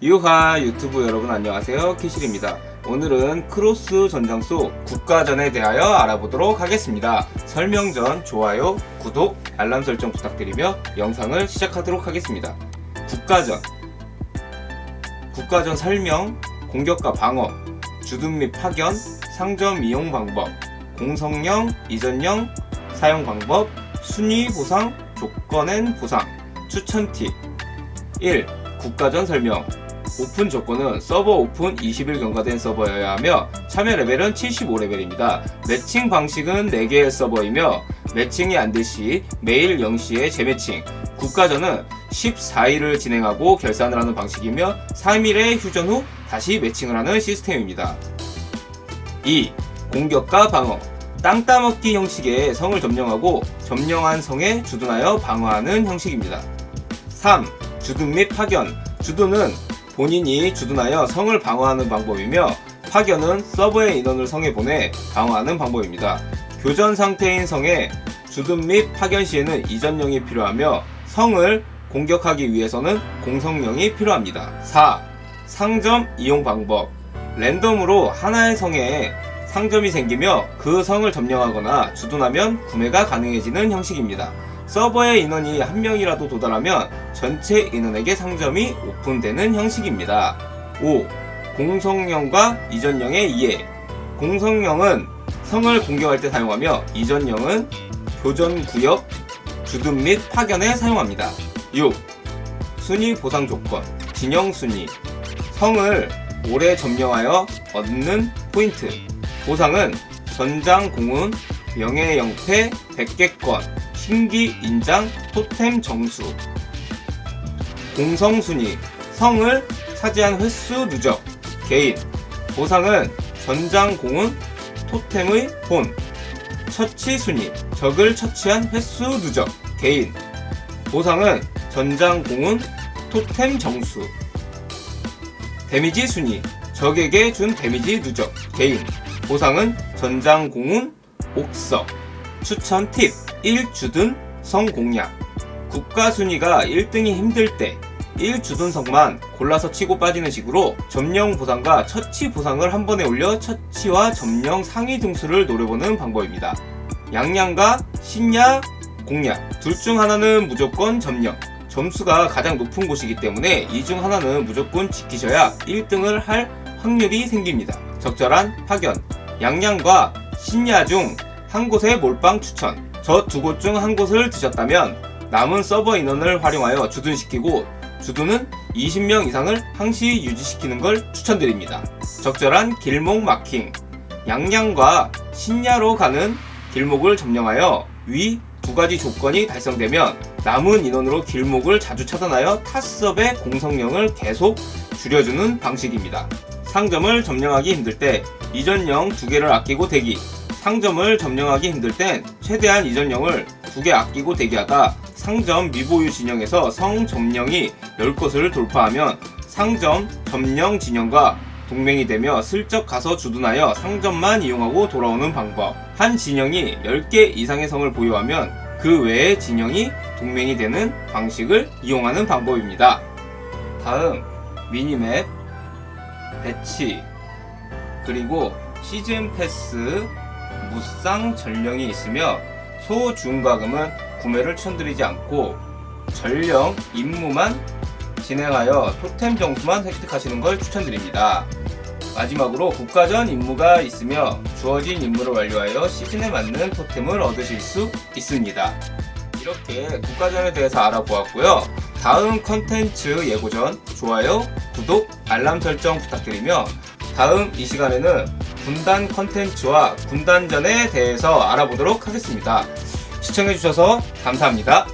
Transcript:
유하 유튜브 여러분 안녕하세요. 키실입니다. 오늘은 크로스 전장소 국가전에 대하여 알아보도록 하겠습니다. 설명 전 좋아요 구독 알람 설정 부탁드리며 영상을 시작하도록 하겠습니다. 국가전. 국가전 설명 공격과 방어 주둔 및 파견 상점 이용 방법 공성령 이전령 사용 방법 순위 보상 조건엔 보상 추천 팁. 1. 국가전 설명 오픈 조건은 서버 오픈 20일 경과된 서버여야 하며 참여 레벨은 75레벨입니다. 매칭 방식은 4개의 서버이며 매칭이 안 될 시 매일 0시에 재매칭 국가전은 14일을 진행하고 결산을 하는 방식이며 3일의 휴전 후 다시 매칭을 하는 시스템입니다. 2. 공격과 방어 땅 따먹기 형식의 성을 점령하고 점령한 성에 주둔하여 방어하는 형식입니다. 3. 주둔 및 파견 주둔은 본인이 주둔하여 성을 방어하는 방법이며 파견은 서버의 인원을 성에 보내 방어하는 방법입니다. 교전 상태인 성에 주둔 및 파견 시에는 이전령이 필요하며 성을 공격하기 위해서는 공성령이 필요합니다. 4. 상점 이용 방법 랜덤으로 하나의 성에 상점이 생기며 그 성을 점령하거나 주둔하면 구매가 가능해지는 형식입니다. 서버의 인원이 한 명이라도 도달하면 전체 인원에게 상점이 오픈되는 형식입니다. 5. 공성령과 이전령의 이해. 공성령은 성을 공격할 때 사용하며 이전령은 교전 구역, 주둔 및 파견에 사용합니다. 6. 순위 보상 조건. 진영 순위. 성을 오래 점령하여 얻는 포인트. 보상은 전장 공운, 명예 영패 100개권, 신기 인장, 토템 정수. 공성 순위. 성을 차지한 횟수 누적. 개인. 보상은 전장 공운, 토템의 본. 처치 순위. 적을 처치한 횟수 누적. 개인. 보상은 전장 공운, 토템 정수. 데미지 순위. 적에게 준 데미지 누적. 개인. 보상은 전장 공운, 옥석. 추천 팁. 1주둔 성 공략. 국가 순위가 1등이 힘들 때 1주둔 성만 골라서 치고 빠지는 식으로 점령 보상과 처치 보상을 한 번에 올려 처치와 점령 상위 등수를 노려보는 방법입니다. 양양과 신야 공략 둘 중 하나는 무조건 점령 점수가 가장 높은 곳이기 때문에 이 중 하나는 무조건 지키셔야 1등을 할 확률이 생깁니다. 적절한 파견 양양과 신야 중 한 곳의 몰빵 추천 저 두 곳 중 한 곳을 드셨다면 남은 서버 인원을 활용하여 주둔시키고 주둔은 20명 이상을 항시 유지시키는 걸 추천드립니다. 적절한 길목 마킹 양양과 신야로 가는 길목을 점령하여 위 두 가지 조건이 달성되면 남은 인원으로 길목을 자주 차단하여 타섭의 공성령을 계속 줄여주는 방식입니다. 상점을 점령하기 힘들 때 이전령 두 개를 아끼고 대기 상점을 점령하기 힘들 땐 최대한 이전령을 두 개 아끼고 대기하다 상점 미보유 진영에서 성 점령이 10곳을 돌파하면 상점 점령 진영과 동맹이 되며 슬쩍 가서 주둔하여 상점만 이용하고 돌아오는 방법. 한 진영이 10개 이상의 성을 보유하면 그 외의 진영이 동맹이 되는 방식을 이용하는 방법입니다. 다음 미니맵 배치 그리고 시즌 패스 무쌍 전령이 있으며 소중과금은 구매를 추천드리지 않고 전령 임무만 진행하여 토템 정수만 획득하시는 걸 추천드립니다. 마지막으로 국가전 임무가 있으며 주어진 임무를 완료하여 시즌에 맞는 토템을 얻으실 수 있습니다. 이렇게 국가전에 대해서 알아보았고요. 다음 컨텐츠 예고 전 좋아요, 구독, 알람 설정 부탁드리며 다음 이 시간에는 군단 컨텐츠와 군단전에 대해서 알아보도록 하겠습니다. 시청해주셔서 감사합니다.